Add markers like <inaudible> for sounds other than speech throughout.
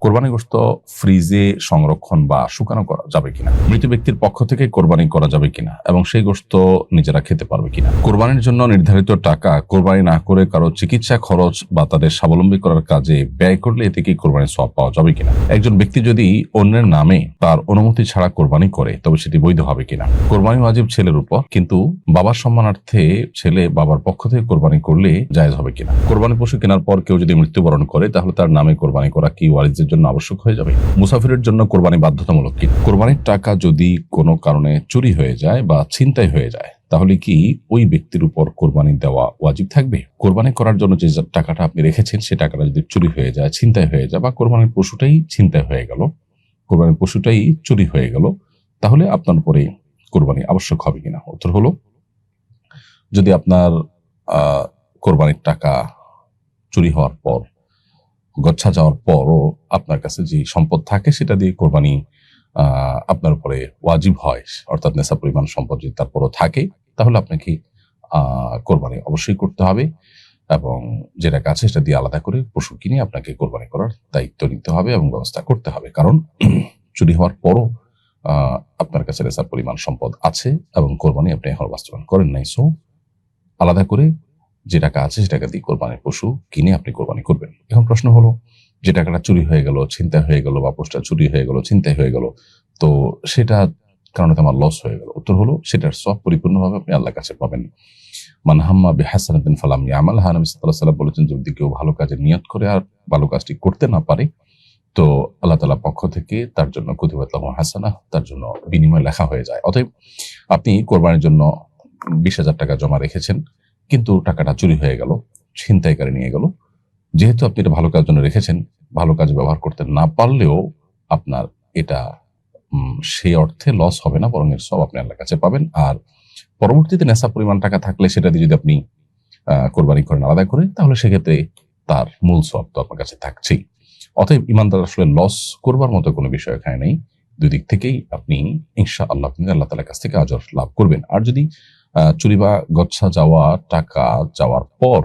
কোরবানি গোস্ত ফ্রিজে সংরক্ষণ বা শুকানো করা যাবে কিনা? মৃত ব্যক্তির পক্ষ থেকে কোরবানি করা যাবে কিনা? এবং সেই গোস্ত নিজেরা খেতে পারবে কিনা? কোরবানির জন্য নির্ধারিত টাকা কোরবানি না করে কারও চিকিৎসা খরচ বা তাদের স্বাবলম্বী করার কাজে ব্যয় করলে এতে কি কোরবানির সব পাওয়া যাবে কিনা? একজন ব্যক্তি যদি অন্যের নামে তার অনুমতি ছাড়া কোরবানি করে, তবে সেটি বৈধ হবে কিনা? কোরবানি ওয়াজিব ছেলের উপর, কিন্তু বাবার সম্মানার্থে ছেলে বাবার পক্ষ থেকে কোরবানি করলে জায়েজ হবে কিনা? কোরবানি পশু কেনার পর কেউ যদি মৃত্যুবরণ করে, তাহলে তার নামে কোরবানি করা কি ওয়ারিসদের জন্য আবশ্যক হয়ে যাবে। মুসাফিরের জন্য কোরবানি বাধ্যতামূলক কি? কোরবানির টাকা যদি কোনো কারণে চুরি হয়ে যায় বা ছিনতাই হয়ে যায়, তাহলে কি ওই ব্যক্তির উপর কোরবানি দেওয়া ওয়াজিব থাকবে? কোরবানি করার জন্য যে টাকাটা আপনি রেখেছেন, সে টাকাটা যদি চুরি হয়ে যায়, ছিনতাই হয়ে যায় বা কোরবানির পশুটাই ছিনতাই হয়ে গেল, কোরবানির পশুটাই চুরি হয়ে গেল, তাহলে আপনার উপরে কোরবানি আবশ্যক হবে কিনা? উত্তর হলো, যদি আপনার কোরবানির টাকা চুরি হওয়ার পর গচ্ছা যাওয়ার পরও আপনার কাছে যে সম্পদ থাকে সেটা দিয়ে কোরবানি আপনার উপরে ওয়াজিব হয়, অর্থাৎ নেশা পরিমাণ সম্পদ যদি তারপরও থাকে, তাহলে আপনাকে কোরবানি অবশ্যই করতে হবে এবং যেটা কাছে সেটা দিয়ে আলাদা করে পশু কিনে আপনাকে কোরবানি করার দায়িত্ব নিতে হবে এবং ব্যবস্থা করতে হবে। কারণ <clears throat> চুরি হওয়ার পরও আপনার কাছে নেশার পরিমাণ সম্পদ আছে এবং কোরবানি আপনি এখন বাস্তবায়ন করেন নাই। সো আলাদা করে যে টাকা আছে সে টাকা দিয়ে কোরবানির পশু কিনে আপনি কোরবানি করবেন। এখন প্রশ্ন হলো, যে টাকাটা চুরি হয়ে গেল, ছিনতাই হয়ে গেল বা পোস্টটা চুরি হয়ে গেল, ছিনতাই হয়ে গেল, তো সেটা কারণে আমার লস হয়ে গেল। উত্তর হলো, সেটার সব পরিপূর্ণভাবে আপনি আল্লাহর কাছে পাবেন। মানহাম্মা বেহাসানাদ্দিন ফালাম ইয়ামাল। হানাম সাল্লাহ সাল্লাম বলেছেন, যদি কেউ ভালো কাজে নিয়ত করে আর ভালো কাজটি করতে না পারে, তো আল্লাহ তালা পক্ষ থেকে তার জন্য কুতিবাত হাসানা তার জন্য বিনিময় লেখা হয়ে যায়। অতএব আপনি কোরবানির জন্য বিশ হাজার টাকা জমা রেখেছেন। কিন্তু টাকাটা চুরি হয়ে গেল, ছিনতাইকারী নিয়ে গেল। যেহেতু আপনি এটা ভালো কাজের জন্য রেখেছেন, ভালো কাজ ব্যবহার করতে না পারলেও আপনার এটা সেই অর্থে লস হবে না, বরং এর সব আপনি আল্লাহর কাছে পাবেন। আর পরবর্তীতে নেশা পরিমাণ টাকা থাকলে সেটা দিয়ে যদি আপনি কোরবানি করেন আলাদা করে, তাহলে সেক্ষেত্রে তার মূল সব তো আপনার কাছে থাকছেই। অতএব ইমানদার আসলে লস করবার মতো কোনো বিষয় এখানে নেই। দুই দিক থেকেই আপনি ইনশা আল্লাহ আপনি আল্লাহ তালার কাছ থেকে আজর লাভ করবেন। আর যদি চুরি বা গচ্ছা যাওয়া টাকা যাওয়ার পর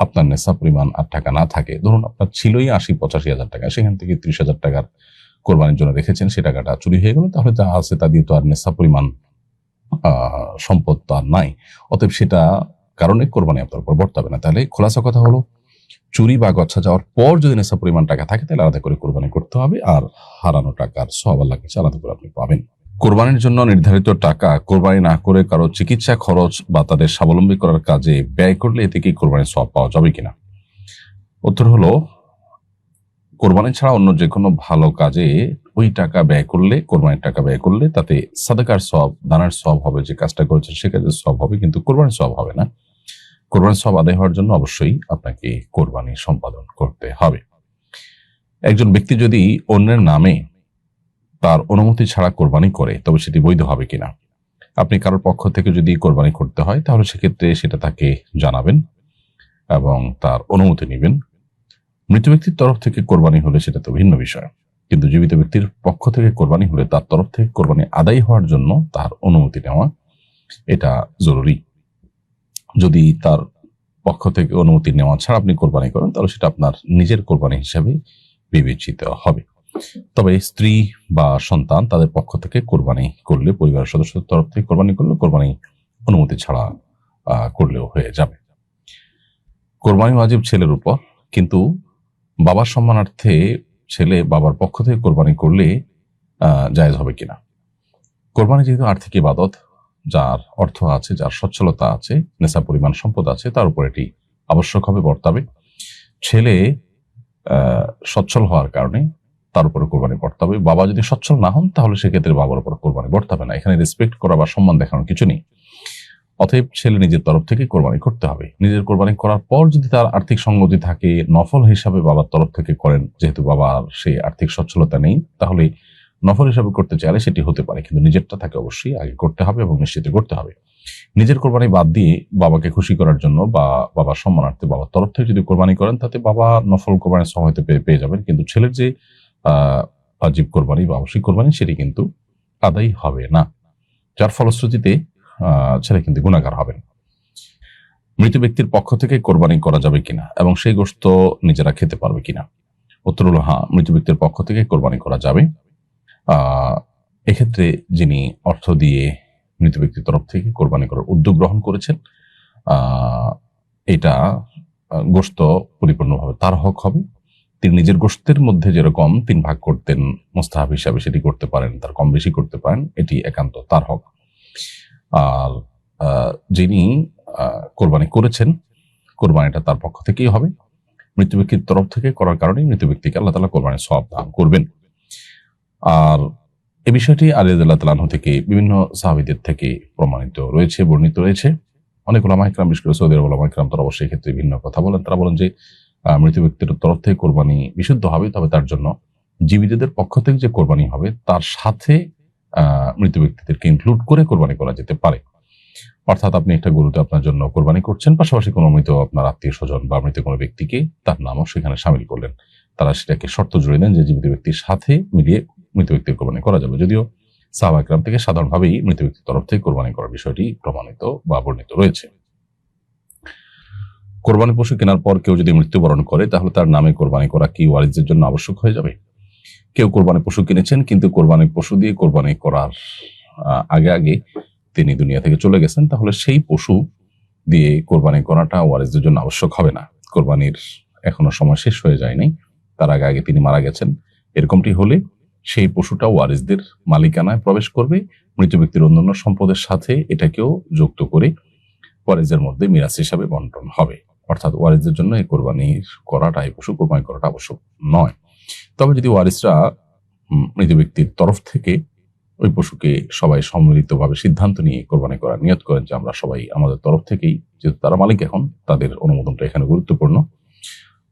আপনার নেশা পরিমাণ আর টাকা না থাকে, ধরুন আপনার ছিলই আশি, পঁচাশি হাজার টাকা, সেখান থেকে ত্রিশ হাজার টাকার কোরবানির জন্য রেখেছেন, সে টাকাটা চুরি হয়ে গেল, তাহলে যা আছে তা দিয়ে তো আর নেশা পরিমাণ সম্পদ তো আর নাই। অতএব সেটা কারণে কোরবানি আপনার উপর বর্তাবে না। তাহলে খোলাসা কথা হলো, চুরি বা গচ্ছা যাওয়ার পর যদি নেশা পরিমাণ টাকা থাকে, তাহলে আলাদা করে কোরবানি করতে হবে, আর হারানো টাকার সব আল্লাহ কাছে আলাদা করে আপনি পাবেন। কোরবানির জন্য নির্ধারিত টাকা কোরবানি না করে কারও চিকিৎসা খরচ বা তাদের স্বাবলম্বী করার কাজে ব্যয় করলে এতে কি কোরবানির সব পাওয়া যাবে কিনা? উত্তর হলো, কোরবানি ছাড়া অন্য যে কোনো ভালো কাজে ওই টাকা ব্যয় করলে, কোরবানির টাকা ব্যয় করলে তাতে সাদাকার সব দানার সব হবে, যে কাজটা করেছেন সে কাজের সব হবে, কিন্তু কোরবানির সব হবে না। কোরবানির সব আদায় হওয়ার জন্য অবশ্যই আপনাকে কোরবানি সম্পাদন করতে হবে। একজন ব্যক্তি যদি অন্যের নামে তার অনুমতি ছাড়া কোরবানি করে, তবে সেটি বৈধ হবে কিনা? আপনি কারোর পক্ষ থেকে যদি কোরবানি করতে হয়, তাহলে সেক্ষেত্রে সেটা তাকে জানাবেন এবং তার অনুমতি নেবেন। মৃত ব্যক্তির তরফ থেকে কোরবানি হলে সেটা তো ভিন্ন বিষয়। কিন্তু জীবিত ব্যক্তির পক্ষ থেকে কোরবানি হলে তার তরফ থেকে কোরবানি আদায় হওয়ার জন্য তার অনুমতি নেওয়া, এটা জরুরি। যদি তার পক্ষ থেকে অনুমতি নেওয়া ছাড়া আপনি কোরবানি করেন, তাহলে সেটা আপনার নিজের কোরবানি হিসাবে বিবেচিত হবে। তবে স্ত্রী বা সন্তান তাদের পক্ষ থেকে কোরবানি করলে, পরিবারের সদস্যদের তরফ থেকে কোরবানি করলে কোরবানি অনুমতি ছাড়া করলেও হয়ে যাবে। কোরবানি ওয়াজিব ছেলের উপর, কিন্তু বাবার সম্মানার্থে ছেলে বাবার পক্ষ থেকে কোরবানি করলে জায়েজ হবে কিনা? কোরবানি যেহেতু আর্থিক ইবাদত, যার অর্থ আছে, যার সচ্ছলতা আছে নেশা পরিমাণ সম্পদ আছে, তার উপর এটি আবশ্যক হবে, বর্তাবে। ছেলে সচ্ছল হওয়ার কারণে তার উপরে কোরবানি করতে হবে। বাবা যদি সচ্ছল না হন, তাহলে সেক্ষেত্রে বাবার উপর কোরবানি করতে হবে না। এখানে রেসপেক্ট করা বা সম্মান দেখানোর কিছু নেই। অতএব ছেলে নিজের তরফ থেকে কোরবানি করতে হবে। নিজের কোরবানি করার পর যদি তার আর্থিক সঙ্গতি থাকে, নফল হিসাবে বাবার তরফ থেকে করেন। যেহেতু বাবার সেই আর্থিক সচ্ছলতা নেই, তাহলে নফল হিসাবে করতে চাইলে সেটি হতে পারে। কিন্তু নিজেরটা তাকে অবশ্যই, আগে করতে হবে এবং নিশ্চিত করতে হবে। নিজের কোরবানি বাদ দিয়ে বাবাকে খুশি করার জন্য বা বাবার সম্মানার্থে বাবার তরফ থেকে যদি কোরবানি করেন, তাতে বাবা নফল কোরবানির সময় পেয়ে যাবেন। কিন্তু ছেলের যে আজীব কোরবানি বা আবশ্যিক কোরবানি সেটি কিন্তু আদায় হবে না। যার ফলশ্রুতিতে ছেলে কিন্তু গুণাগার হবেন মৃত ব্যক্তির পক্ষ থেকে কোরবানি করা যাবে কিনা এবং সেই গোস্ত নিজেরা খেতে পারবে কিনা? উত্তর হলো মৃত ব্যক্তির পক্ষ থেকে কোরবানি করা যাবে। এক্ষেত্রে যিনি অর্থ দিয়ে মৃত ব্যক্তির তরফ থেকে কোরবানি করার উদ্যোগ গ্রহণ করেছেন এটা গোশত পরিপূর্ণভাবে তার হক হবে। তিনি নিজের গোশতের মধ্যে যেরকম তিন ভাগ করতেন, মোস্তাহাব হিসাবে সেটি করতে পারেন, তার কম বেশি করতে পারেন, এটি একান্ত তার হক। আর যিনি কোরবানি করেছেন, কোরবানিটা তার পক্ষ থেকেই হবে। মৃত ব্যক্তির তরফ থেকে করার কারণে মৃত ব্যক্তিকে আল্লাহ তালা কোরবানির সব দান করবেন। আর, এ বিষয়টি আলিয়াদ আল্লাহ তালাহ থেকে বিভিন্ন সাহাবিদের থেকে প্রমাণিত রয়েছে, বর্ণিত রয়েছে। অনেক ওলামা ইকরাম, বিশেষ করে সৌদি আরব ওলামা ইকরাম তারা অবশ্যই ক্ষেত্রে ভিন্ন কথা বলেন। তারা বলেন যে মৃত ব্যক্তির তরফ থেকে কোরবানি বিশুদ্ধ হবে, তবে তার জন্য জীবিতদের পক্ষ থেকে যে কোরবানি হবে, তার সাথে মৃত ব্যক্তিদেরকে ইনক্লুড করে কোরবানি করা যেতে পারে। অর্থাৎ আপনি একটা গরুতে আপনার জন্য কোরবানি করছেন, পাশাপাশি কোনো মৃত আপনার আত্মীয় স্বজন বা মৃত কোনো ব্যক্তিকে তার নামও সেখানে সামিল করলেন। তারা সেটাকে শর্ত জুড়ে দেন যে জীবিত ব্যক্তির সাথে মিলিয়ে মৃত ব্যক্তির কোরবানি করা যাবে। যদিও সাহাবাকরাম থেকে সাধারণভাবেই মৃত ব্যক্তির তরফ থেকে কোরবানি করার বিষয়টি প্রমাণিত বা বর্ণিত রয়েছে। কোরবানি পশু কেনার পর কেউ যদি মৃত্যুবরণ করে, তাহলে তার নামে কোরবানি করা কি ওয়ারিসদের জন্য আবশ্যক হয়ে যাবে? কেউ কোরবানি পশু কিনেছেন, কিন্তু কোরবানি পশু দিয়ে কোরবানি করার আগে আগে তিনি দুনিয়া থেকে চলে গেছেন, তাহলে সেই পশু দিয়ে কোরবানি করাটা ওয়ারিসদের জন্য আবশ্যক হবে না। কোরবানির এখনও সময় শেষ হয়ে যায়নি, তার আগে আগে তিনি মারা গেছেন। এরকমটি হলে সেই পশুটা ওয়ারিসদের মালিকানায় প্রবেশ করবে, মৃত ব্যক্তির অন্যান্য সম্পদের সাথে এটাকেও যুক্ত করে ওয়ারিসদের মধ্যে মিরাজ হিসাবে বন্টন হবে। অর্থাৎ ওয়ারিসদের জন্য এই কোরবানি করাটা এই পশু কোরবানি করাটা আবশ্যক নয়। তবে যদি ওয়ারিসরা মৃত ব্যক্তির তরফ থেকে ওই পশুকে সবাই সম্মিলিতভাবে সিদ্ধান্ত নিয়ে কোরবানি করার নিয়ত করেন যে আমরা সবাই আমাদের তরফ থেকেই, যেহেতু তারা মালিক এখন, তাদের অনুমোদনটা এখানে গুরুত্বপূর্ণ।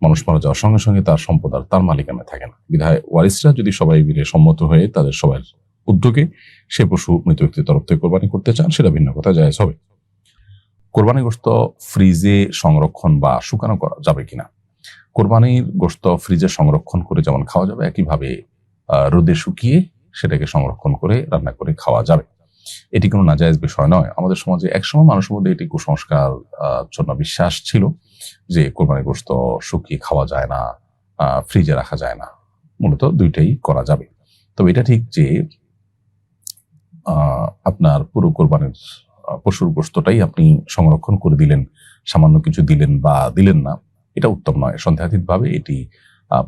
মানুষ মারা যাওয়ার সঙ্গে সঙ্গে তার সম্পদ আর তার মালিকানায় থাকে না। বিধায় ওয়ারিসরা যদি সবাই মিলে সম্মত হয়ে তাদের সবার উদ্যোগে সে পশু মৃত ব্যক্তির তরফ থেকে কোরবানি করতে চান, সেটা ভিন্ন কথা, জায়েজ হবে। কোরবানি গোস্ত ফ্রিজে সংরক্ষণ বা শুকানো করা যাবে কিনা? কোরবানির গোস্ত ফ্রিজে সংরক্ষণ করে যেমন খাওয়া যাবে, একইভাবে রোদে শুকিয়ে সেটাকে সংরক্ষণ করে রান্না করে খাওয়া যাবে। এটি কোনো নাজায়জ বিষয় নয়। আমাদের সমাজে একসময় মানুষের মধ্যে এটি কুসংস্কার জন্য বিশ্বাস ছিল যে কোরবানির গোস্ত শুকিয়ে খাওয়া যায় না ফ্রিজে রাখা যায় না। মূলত দুইটাই করা যাবে। তবে এটা ঠিক যে আপনার পুরো কোরবানির পশুর গোস্তটাই আপনি সংরক্ষণ করে দিলেন, সামান্য কিছু দিলেন বা দিলেন না, এটা উত্তম নয়। সন্দেহাতীত ভাবে এটি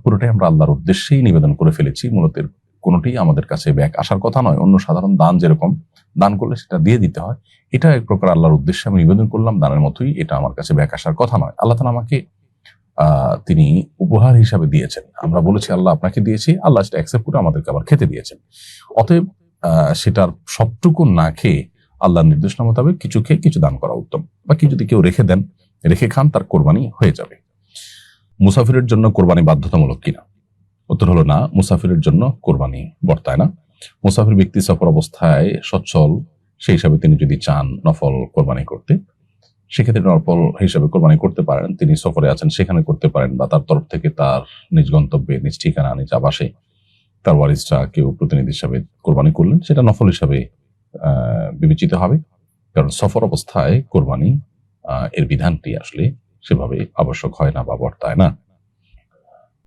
পুরোটাই আমরা আল্লাহর উদ্দেশ্যেই নিবেদন করে ফেলেছি। মূলত কোনোটি আমাদের কাছে ব্যাক আসার কথা নয়। অন্য সাধারণ দান যেরকম, দান করলে সেটা দিয়ে দিতে হয়। এটা এক প্রকার আল্লাহর উদ্দেশ্যে আমি নিবেদন করলাম, দানের মতোই এটা আমার কাছে ব্যাক আসার কথা নয়। আল্লাহ তালা আমাকে তিনি উপহার হিসাবে দিয়েছেন। আমরা বলেছি, আল্লাহ আপনাকে দিয়েছি, আল্লাহ সেটা অ্যাকসেপ্ট করে আমাদেরকে আবার খেতে দিয়েছেন। অতএব সেটার সবটুকু না খেয়ে আল্লাহর নির্দেশনা মোতাবেক কিছু খেয়ে কিছু দান করা উত্তম। বা কি যদি কেউ রেখে দেন, রেখে খান, তার কোরবানি হয়ে যাবে। মুসাফিরের জন্য কোরবানি বাধ্যতামূলক কিনা? উত্তর হলো না, মুসাফিরের জন্য কোরবানি বর্তায় না। মুসাফির ব্যক্তি সফর অবস্থায় সচ্ছল, সেই হিসাবে তিনি যদি চান নফল কোরবানি করতে, সেক্ষেত্রে নফল হিসাবে কোরবানি করতে পারেন। তিনি সফরে আছেন, সেখানে করতে পারেন বা তার তরফ থেকে তার নিজ গন্তব্যে, নিজ ঠিকানা, নিজ আবাসে তার ওয়ারিসটা কেউ প্রতিনিধি হিসাবে কোরবানি করলেন, সেটা নফল হিসাবে বিবেচিত হবে। কারণ সফর অবস্থায় কোরবানি এর বিধানটি আসলে সেভাবে আবশ্যক হয় না বা বর্তায় না।